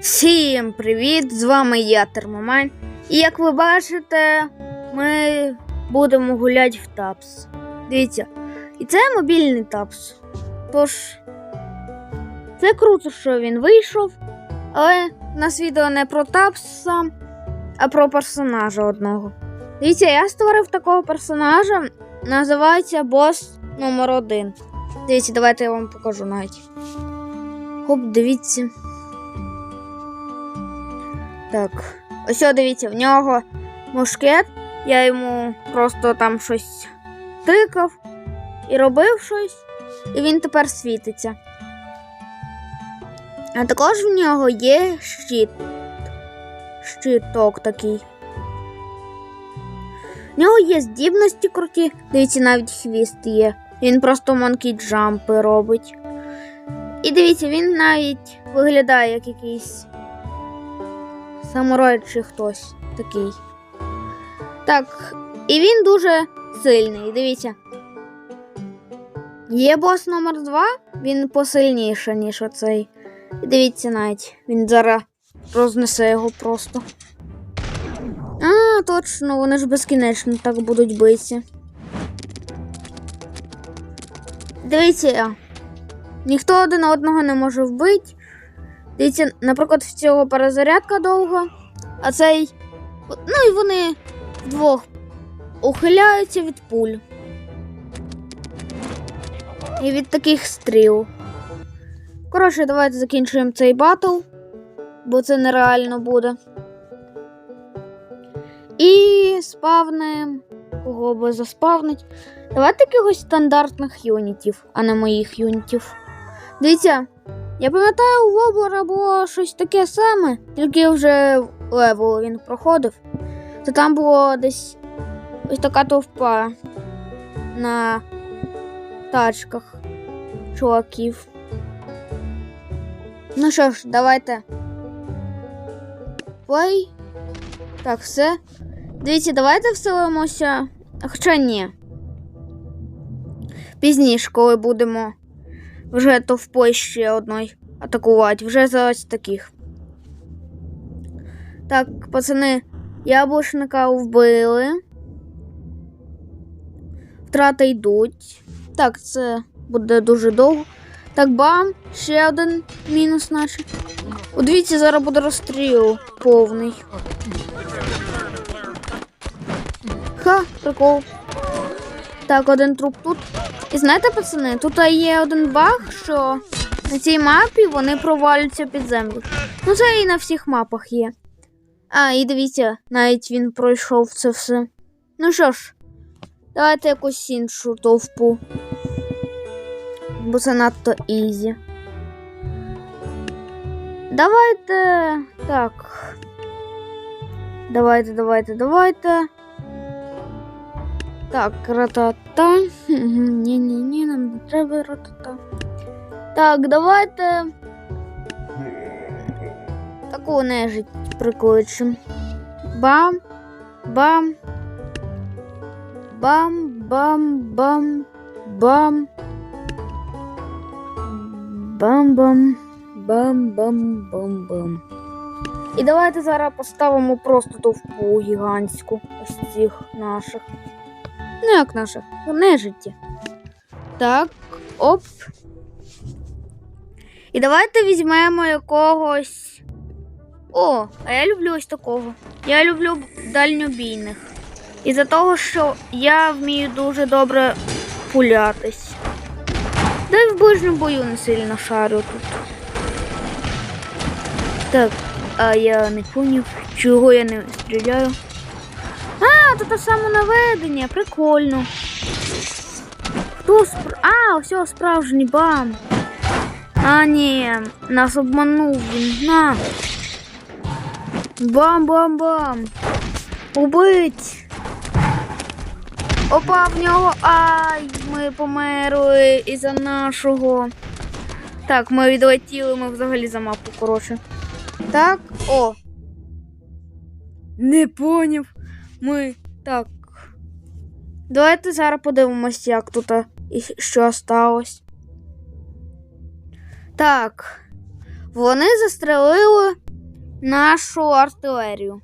Всім привіт! З вами я Термомайн. І як ви бачите, ми будемо гуляти в тапс. Дивіться, і це мобільний тапс. Тож, це круто, що він вийшов. Але у нас відео не про тапс сам, а про персонажа одного. Дивіться, я створив такого персонажа, називається бос номер один. Дивіться, давайте я вам покажу навіть. Хоп, дивіться. Так. Ось дивіться, в нього мушкет. Я йому просто там щось тикав і робив щось, і він тепер світиться. А також в нього є щит. Щиток такий. В нього є здібності круті, дивіться, навіть хвіст є. Він просто монкі джампи робить. І дивіться, він навіть виглядає як якийсь самурай чи хтось такий. Так, і він дуже сильний. Дивіться. Є бос номер 2 він посильніший, ніж оцей. І дивіться навіть, він зараз рознесе його просто. А, точно, вони ж безкінечно так будуть битися. Дивіться, ніхто один одного не може вбити. Дивіться, наприклад, в цього перезарядка довга, а цей. Ну і вони вдвох ухиляються від пуль. І від таких стріл. Коротше, давайте закінчуємо цей батл, бо це нереально буде. І спавним. Кого би заспавнить. Давайте якихось стандартних юнітів, а не моїх юнітів. Дивіться, я пам'ятаю, у Воблера було щось таке саме, тільки вже левел він проходив. То там було десь ось така товпа на тачках чуваків. Ну що ж, давайте. Плей. Так, все. Дивіться, давайте вселимося. Хоча ні. Пізніше, коли будемо вже товпой ще одної атакувати. Вже за ось таких. Так, пацани, яблучника вбили. Втрати йдуть. Так, це буде дуже довго. Так, бам, ще один мінус наче. О, дивіться, зараз буде розстріл повний. Ха, прикол. Так, один труп тут. І знаєте, пацани, тут є один баг, що на цій мапі вони провалюються під землю. Ну, це і на всіх мапах є. А, і дивіться, навіть він пройшов це все. Ну що ж, давайте якусь іншу товпу. Бо це надто ізі. Давайте. Так. Давайте, давайте, давайте. Так, ратата. Ні-ні-ні, нам не треба ратата. Так, давайте. Таку нежить прикличем. Бам. Бам. Бам, бам, бам, бам. Бам-бам. Бам-бам-бам-бам. І давайте зараз поставимо просто товпу гігантську ось цих наших. Ну, як наших, нежиття. Так, оп. І давайте візьмемо якогось. О, а я люблю ось такого. Я люблю дальньобійних. Із-за того, що я вмію дуже добре пулятись. Да й в ближньому бою не сильно шарю тут. Так, а я не поняв, чого я не стріляю. А, тут те саме наведення, прикольно. Хто спр... А, все, справжній бам. А, ні, нас обманув він. На. Бам-бам-бам. Убить. Опа, в нього. Ай, ми померли із-за нашого. Так, ми відлетіли, ми взагалі за мапу, коротше. Так, о. Не поняв. Ми так. Давайте зараз подивимось, як тут і що сталося. Так. Вони застрелили нашу артилерію.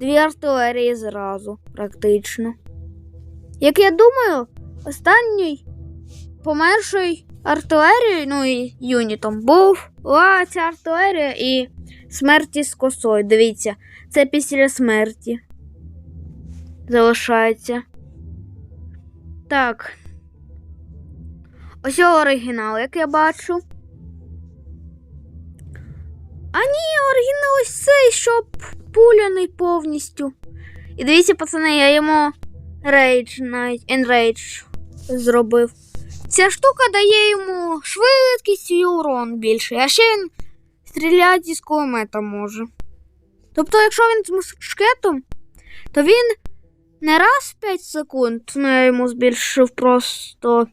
Дві артилерії зразу, практично. Як я думаю, останній померший артилерією, ну і юнітом, був ця артилерія і смерті з косою. Дивіться, це після смерті. Залишається. Так. Ось оригінал, як я бачу. А ні, оригінал ось цей, що пуляний повністю. І дивіться, пацани, я йому рейдж навіть enrage зробив. Ця штука дає йому швидкість і урон більший, а ще він стріляти з кулемета може. Тобто, якщо він з мушкетом, то він не раз 5 секунд, ну я йому збільшив просто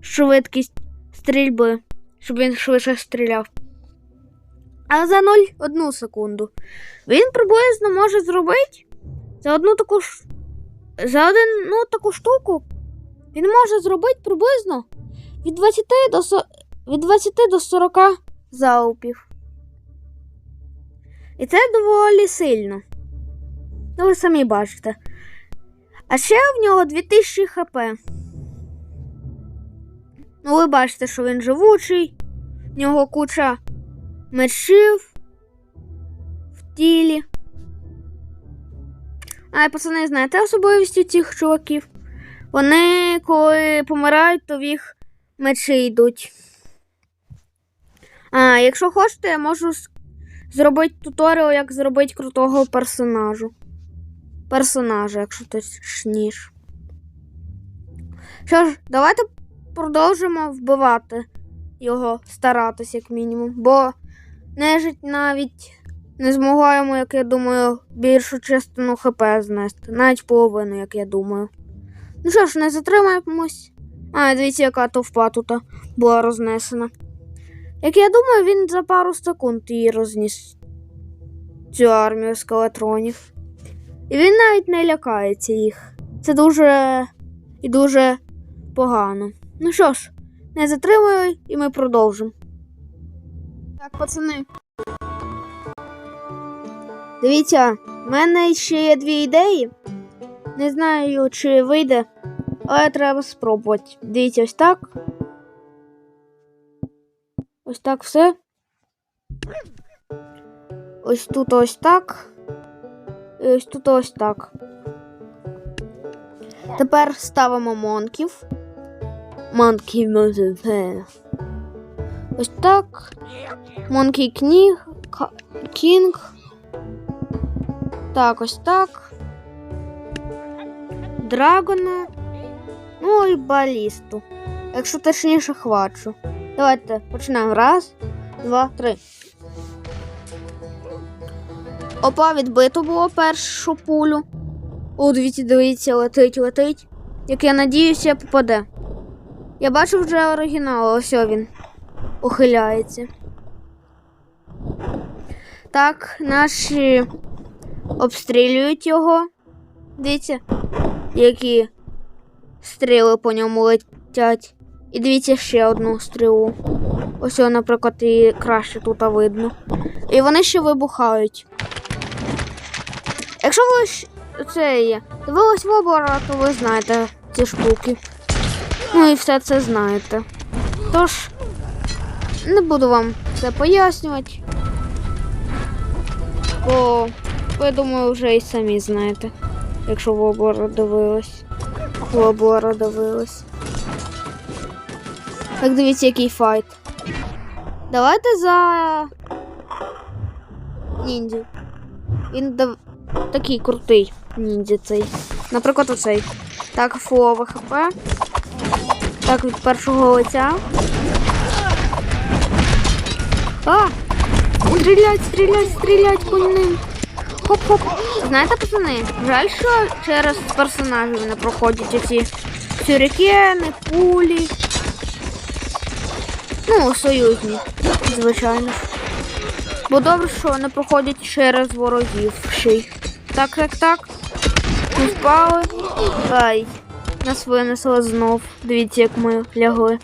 швидкість стрільби, щоб він швидше стріляв. А за 0,1 секунду. Він приблизно може зробити за одну таку за один, ну, таку штуку. Він може зробити приблизно від 20 до від 20 до 40 залпів. І це доволі сильно. Ну, ви самі бачите. А ще в нього 2000 хп. Ну, ви бачите, що він живучий, в нього куча мечів в тілі. А, пацани, знаєте особливості цих чуваків? Вони, коли помирають, то в їх мечі йдуть. А, якщо хочете, я можу зробити туторіал, як зробити крутого персонажу. Персонажа, якщо точніше. Що ж, давайте продовжимо вбивати його, старатись, як мінімум. Бо нежить навіть не змогла йому, як я думаю, більшу частину ХП знести. Навіть половину, як я думаю. Ну що ж, не затримаємось. А, дивіться, яка товпа тут була рознесена. Як я думаю, він за пару секунд її розніс. Цю армію скелетронів. І він навіть не лякається їх. Це дуже і дуже погано. Ну що ж, не затримую, і ми продовжимо. Так, пацани. Дивіться, в мене ще є дві ідеї. Не знаю, чи вийде, але треба спробувати. Дивіться, ось так. Ось так все. Ось тут ось так. І ось тут ось так. Тепер ставимо монків. Монків Ось так. Монкій кніг. Кінг. Так, ось так. Драгона. Ну і балісту. Якщо точніше хвачу. Давайте починаємо. Раз, два, три. Опа, відбито було першу пулю. О, дивіться, дивіться, летить, летить. Як я надіюся, попаде. Я бачу вже оригінал, ось він ухиляється. Так, наші обстрілюють його. Дивіться, які стріли по ньому летять. І дивіться ще одну стрілу. Ось, наприклад, і краще тут видно. І вони ще вибухають. Якщо ви це дивились в обора, то ви знаєте ці штуки. Ну і все це знаєте. Тож, не буду вам це пояснювати. Бо ви думаю, вже і самі знаєте, якщо в обора дивились. В обора дивились. Так дивіться, який файт. Давайте за ніндзю. Він дав... такий крутий ніндзя цей. Наприклад, оцей. Так, фулове хп. Так, від першого лиця. А! Стрілять, стрілять, стрілять по ним. Хоп-хоп. Знаєте, пацани, жаль, що через персонажів не проходять оці сюрикени, пулі. Ну, союзні, звичайно. Бо добре, що не проходять через ворогів ще й. Так, так, так. Ми впали. Ай. Нас винесло знов. Дивіться, як ми лягли.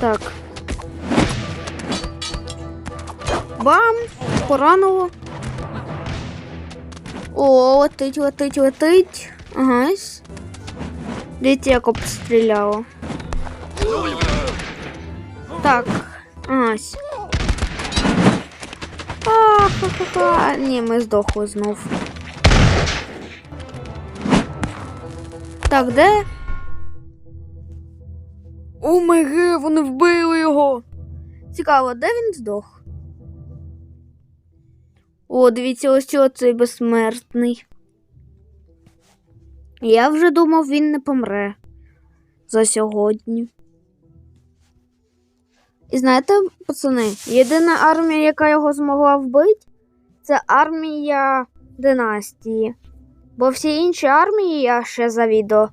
Так. Бам! Поранило. О, летить, летить, летить. Ага. Дивіться, як обстріляло. Так. Ага. А, ха-ха-ха. Ні, ми здохли знов. Так, де? О май ге, вони вбили його. Цікаво, де він здох? О, дивіться, ось цей безсмертний. Я вже думав, він не помре за сьогодні. І знаєте, пацани, єдина армія, яка його змогла вбити, це армія династії. Бо всі інші армії я ще за відео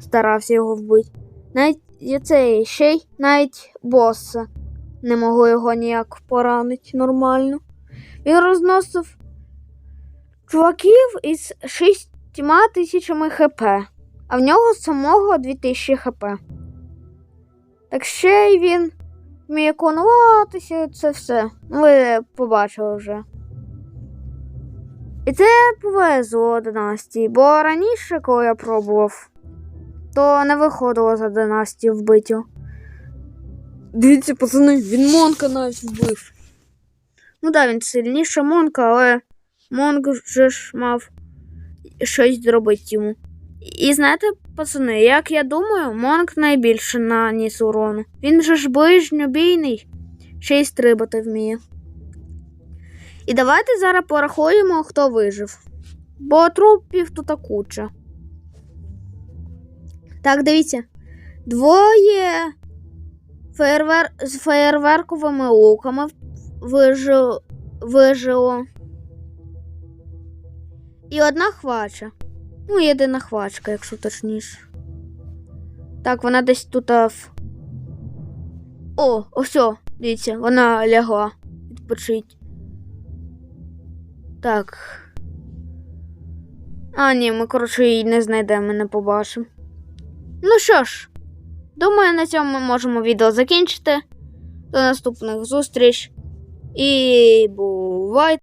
старався його вбити. Навіть цей ще й навіть боса не могло його ніяк поранити нормально. Він розносив чуваків із шістьма тисячами хп, а в нього самого 2000 хп. Так ще й він вміє клонуватися, це все. Ви побачили вже. І це повезло династії, бо раніше, коли я пробував, то не виходило за династію вбитю. Дивіться, пацани, він Монка навіть вбив. Ну так, да, він сильніше Монка, але Монк вже ж мав щось зробити йому. І знаєте, пацани, як я думаю, Монк найбільше наніс урону. Він же ж ближньобійний, ще й стрибати вміє. І давайте зараз порахуємо, хто вижив. Бо трупів тут куча. Так, дивіться. Двоє феєрвер... з феєрверковими луками вижив... вижило. І одна хвача. Ну, єдина хвачка, якщо точніше. Так, вона десь тут. О, ось, дивіться, вона лягла відпочить. Так. А, ні, ми, коротше, її не знайдемо, не побачимо. Ну що ж, думаю, на цьому ми можемо відео закінчити. До наступних зустріч. І бувайте!